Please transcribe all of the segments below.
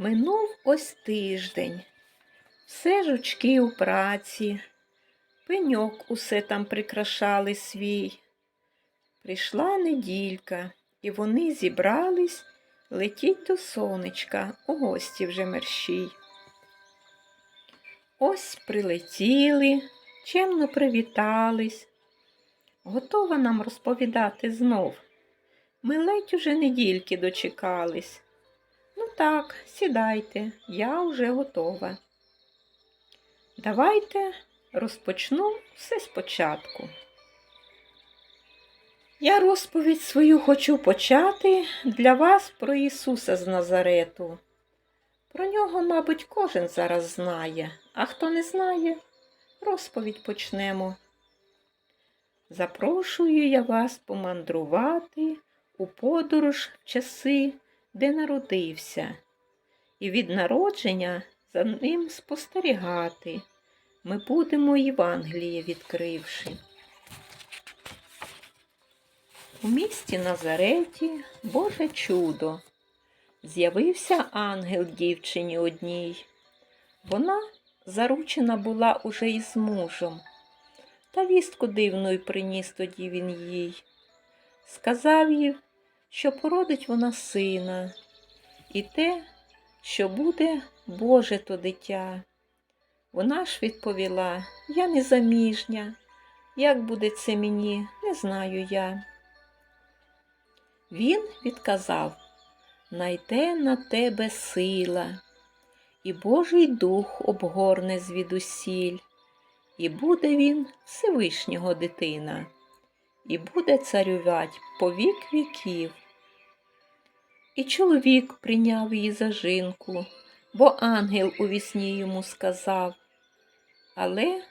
Минув ось тиждень. Все жучки у праці, пеньок усе там прикрашали свій. Прийшла неділька, і вони зібрались летіть до сонечка, у гості вже мерщій. Ось прилетіли, чемно привітались. Готова нам розповідати знов. Ми ледь уже недільки дочекались. Так, сідайте, я вже готова. Давайте розпочну все спочатку. Я розповідь свою хочу почати для вас про Ісуса з Назарету. Про нього, мабуть, кожен зараз знає, а хто не знає, розповідь почнемо. Запрошую я вас помандрувати у подорож в часи, де народився, і від народження за ним спостерігати. Ми будемо Євангеліє відкривши. У місті Назареті Боже чудо. З'явився ангел дівчині одній. Вона заручена була уже із мужем. Та вістку дивну й приніс тоді він їй. Сказав їй, що породить вона сина, і те, що буде Боже то дитя. Вона ж відповіла, я не заміжня, як буде це мені, не знаю я. Він відказав Найде на тебе сила, і Божий дух обгорне звідусіль, і буде він Всевишнього дитина, і буде царювать по вік віків. І чоловік прийняв її за жінку, бо ангел у вісні йому сказав, але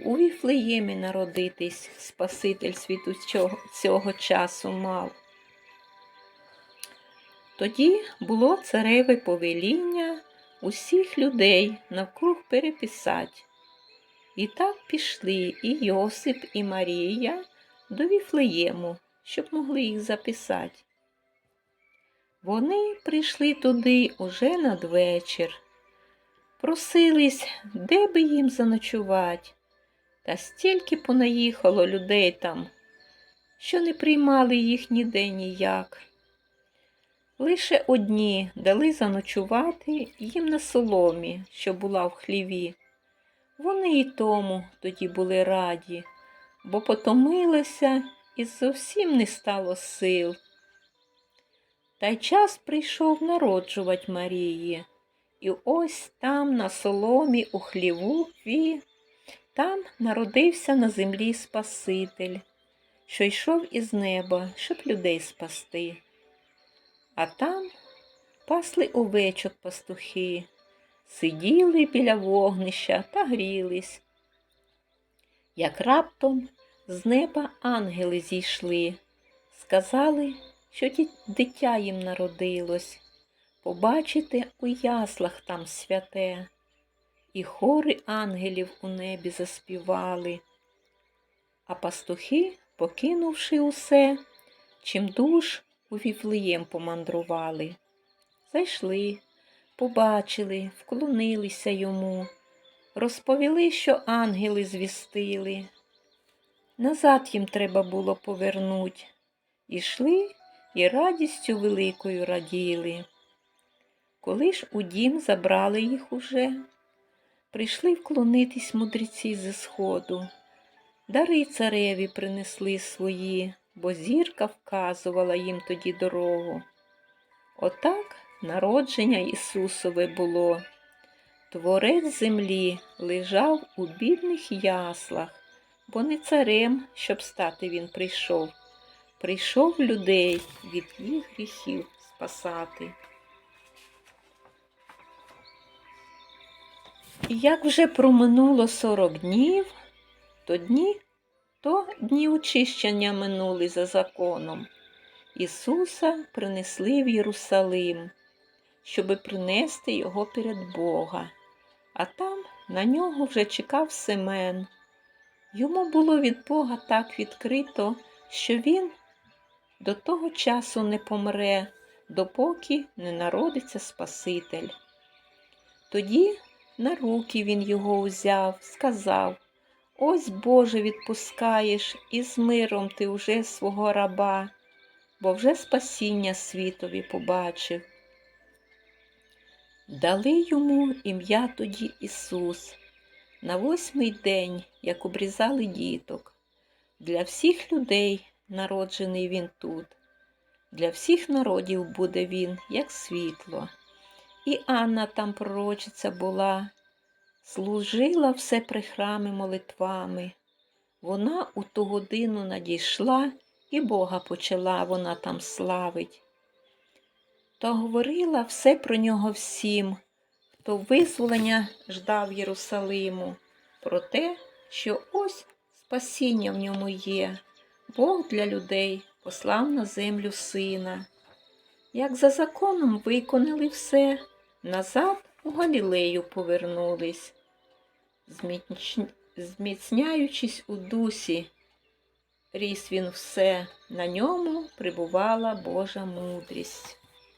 у Віфлеємі народитись Спаситель світу цього, цього часу мав. Тоді було цареве повеління усіх людей навкруг переписать. І так пішли і Йосип, і Марія до Віфлеєму, щоб могли їх записати. Вони прийшли туди уже надвечір, просились, де би їм заночувати, та стільки понаїхало людей там, що не приймали їх ніде ніяк. Лише одні дали заночувати їм на соломі, що була в хліві. Вони й тому тоді були раді, бо потомилися і зовсім не стало сил. Та й час прийшов народжувати Марії, і ось там, на соломі, у хліву, там народився на землі Спаситель, що йшов із неба, щоб людей спасти. А там пасли овечок пастухи, сиділи біля вогнища та грілись. Як раптом з неба ангели зійшли, сказали, що дитя їм народилось, побачите у яслах там святе, і хори ангелів у небі заспівали. А пастухи, покинувши усе, чим душ у Віфлеєм помандрували. Зайшли, побачили, вклонилися йому, розповіли, що ангели звістили. Назад їм треба було повернуть. Ішли і радістю великою раділи. Коли ж у дім забрали їх уже, прийшли вклонитись мудреці зі сходу, дари цареві принесли свої бо зірка вказувала їм тоді дорогу. Отак народження Ісусове було. Творець землі лежав у бідних яслах, бо не царем, щоб стати він прийшов. Прийшов людей від їх гріхів спасати. І як вже проминуло сорок днів, то дні то дні очищення минули за законом. Ісуса принесли в Єрусалим, щоби принести його перед Бога, а там на нього вже чекав Семен. Йому було від Бога так відкрито, що він до того часу не помре, допоки не народиться Спаситель. Тоді на руки він його узяв, сказав Ось Боже відпускаєш, і з миром ти вже свого раба, бо вже спасіння світові побачив. Дали йому ім'я тоді Ісус. На восьмий день, як обрізали діток, для всіх людей народжений він тут, для всіх народів буде він, як світло. І Анна там пророчиця була, служила все при храмі молитвами. Вона у ту годину надійшла, і Бога почала вона там славить. Та говорила все про нього всім, хто визволення ждав Єрусалиму, про те, що ось спасіння в ньому є, Бог для людей послав на землю сина. Як за законом виконали все, назад у Галілею повернулись, зміцняючись у дусі, ріс він все, на ньому прибувала Божа мудрість.